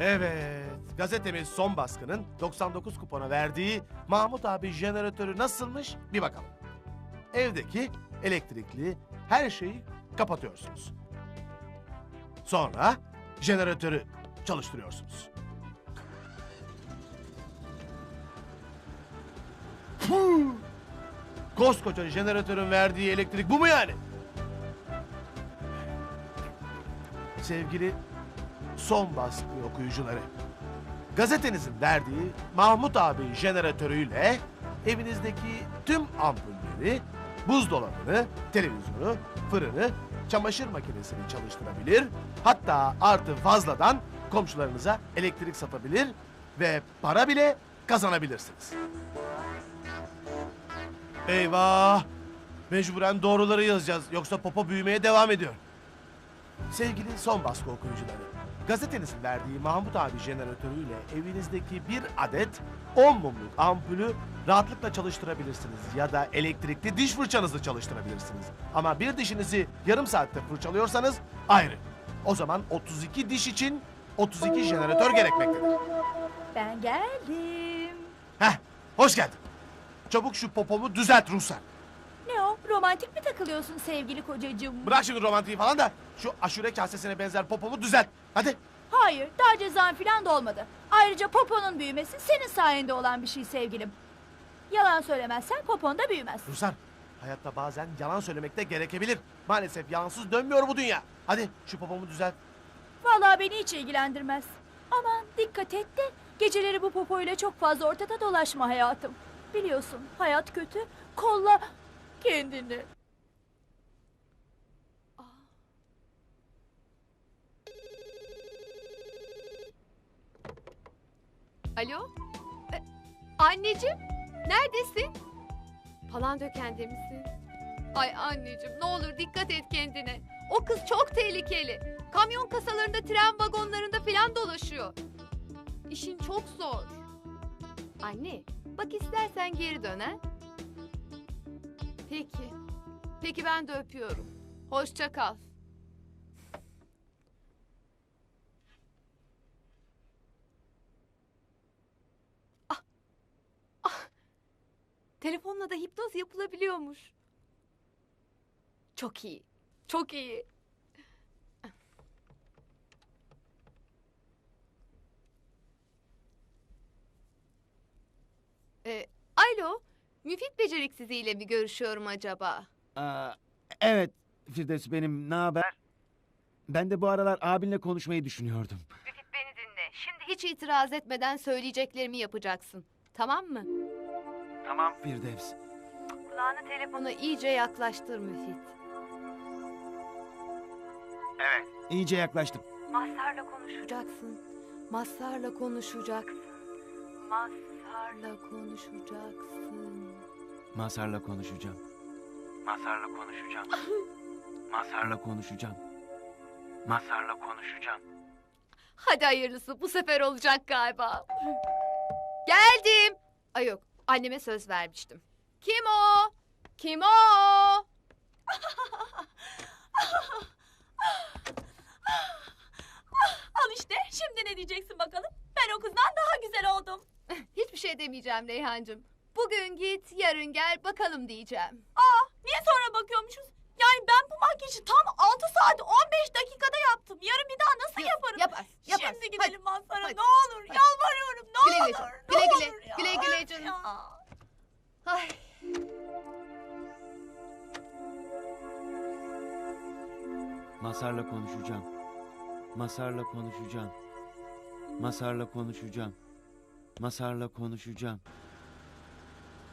Evet, gazetemiz son baskının 99 kupona verdiği Mahmut abi jeneratörü nasılmış bir bakalım. Evdeki elektrikli her şeyi kapatıyorsunuz. Sonra jeneratörü çalıştırıyorsunuz. Puh! Koskoca jeneratörün verdiği elektrik bu mu yani? Sevgili son baskı okuyucuları. Gazetenizin verdiği Mahmut abi jeneratörüyle evinizdeki tüm ampulleri, buzdolabını, televizyonu, fırını, çamaşır makinesini çalıştırabilir. Hatta artı fazladan komşularınıza elektrik satabilir ve para bile kazanabilirsiniz. Eyvah! Mecburen doğruları yazacağız yoksa popo büyümeye devam ediyor. Sevgili son baskı okuyucuları, gazetenizin verdiği Mahmut abi jeneratörüyle evinizdeki bir adet 10 mumluk ampulü rahatlıkla çalıştırabilirsiniz ya da elektrikli diş fırçanızı çalıştırabilirsiniz. Ama bir dişinizi yarım saatte fırçalıyorsanız ayrı. O zaman 32 diş için 32 jeneratör gerekmektedir. Ben geldim. Heh, hoş geldin. Çabuk şu popomu düzelt Ruslar. Romantik mi takılıyorsun sevgili kocacığım? Bırak şimdi romantiği falan da şu aşure kasesine benzer popomu düzelt. Hadi. Hayır, daha cezan falan da olmadı. Ayrıca poponun büyümesi senin sayende olan bir şey sevgilim. Yalan söylemezsen popon da büyümez. Ruslar, hayatta bazen yalan söylemek de gerekebilir. Maalesef yalansız dönmüyor bu dünya. Hadi şu popomu düzelt. Vallahi beni hiç ilgilendirmez. Aman dikkat et de geceleri bu popoyla çok fazla ortada dolaşma hayatım. Biliyorsun hayat kötü. Kolla kendini. Alo? E, anneciğim, neredesin? Falan dökende misin? Ay anneciğim ne olur dikkat et kendine. O kız çok tehlikeli. Kamyon kasalarında, tren vagonlarında falan dolaşıyor. İşin çok zor. Anne, bak istersen geri dön ha. Peki. Peki ben de öpüyorum. Hoşça kal. Telefonla da hipnoz yapılabiliyormuş. Çok iyi. Çok iyi. Ee, alo, Müfit beceriksiziyle mi görüşüyorum acaba? Aa, evet Firdevs benim ne haber? Ben de bu aralar abinle konuşmayı düşünüyordum. Müfit beni dinle. Şimdi hiç itiraz etmeden söyleyeceklerimi yapacaksın. Tamam mı? Tamam Firdevs. Kulağını telefona iyice yaklaştır Müfit. Evet. İyice yaklaştım. Mazhar'la konuşacaksın. Mazhar'la konuşacaksın. Mazhar'la konuşacaksın. Mazhar'la konuşacağım. Mazhar'la konuşacağım. Mazhar'la konuşacağım. Mazhar'la konuşacağım. Hadi hayırlısı bu sefer olacak galiba. Geldim. Ay yok anneme söz vermiştim. Kim o? Kim o? Al işte şimdi ne diyeceksin bakalım? Ben o kızdan daha güzel oldum. Hiçbir şey demeyeceğim Reyhancığım. Bugün git yarın gel bakalım diyeceğim. Niye sonra bakıyormuşuz? Yani ben bu makyajı tam 6 saat 15 dakikada yaptım. Yarın bir daha nasıl yaparım? Yapar, yapar. Şimdi gidelim Mazhar'a hadi. ne olur Hadi. yalvarıyorum ne Güle güle olur. canım, ne güle güle, olur ya. güle güle canım. ya. Ay. Mazhar'la konuşacağım. Mazhar'la konuşacağım. Mazhar'la konuşacağım. Mazhar'la konuşacağım.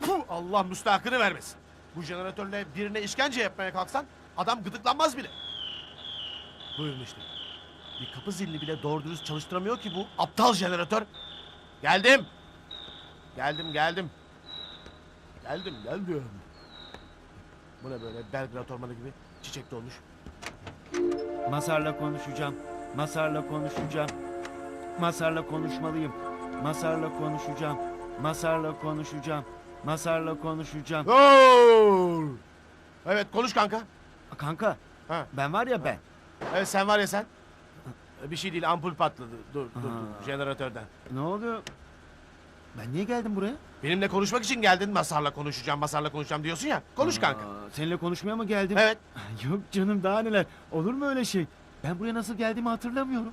Puh, Allah müstahakını vermesin. Bu jeneratörle birine işkence yapmaya kalksan adam gıdıklanmaz bile. Buyurun işte. Bir kapı zilini bile doğru dürüst çalıştıramıyor ki bu aptal jeneratör. Geldim. Geldim geldim. Geldim geldim. Bu ne böyle Belgrad ormanı gibi çiçek dolmuş. Mazhar'la konuşacağım. Mazhar'la konuşacağım. Mazhar'la konuşmalıyım. Mazhar'la konuşacağım. Mazhar'la konuşacağım. Mazhar'la konuşacağım. Oo! Evet konuş kanka. Kanka Ha. ben var ya ben. Evet sen var ya sen. Bir şey değil ampul patladı. Dur dur dur jeneratörden. Ne oluyor? Ben niye geldim buraya? Benimle konuşmak için geldin. Masarla konuşacağım, Masarla konuşacağım diyorsun ya. Konuş kanka. Aa, seninle konuşmaya mı geldim? Evet. Yok canım daha neler. Olur mu öyle şey? Ben buraya nasıl geldiğimi hatırlamıyorum.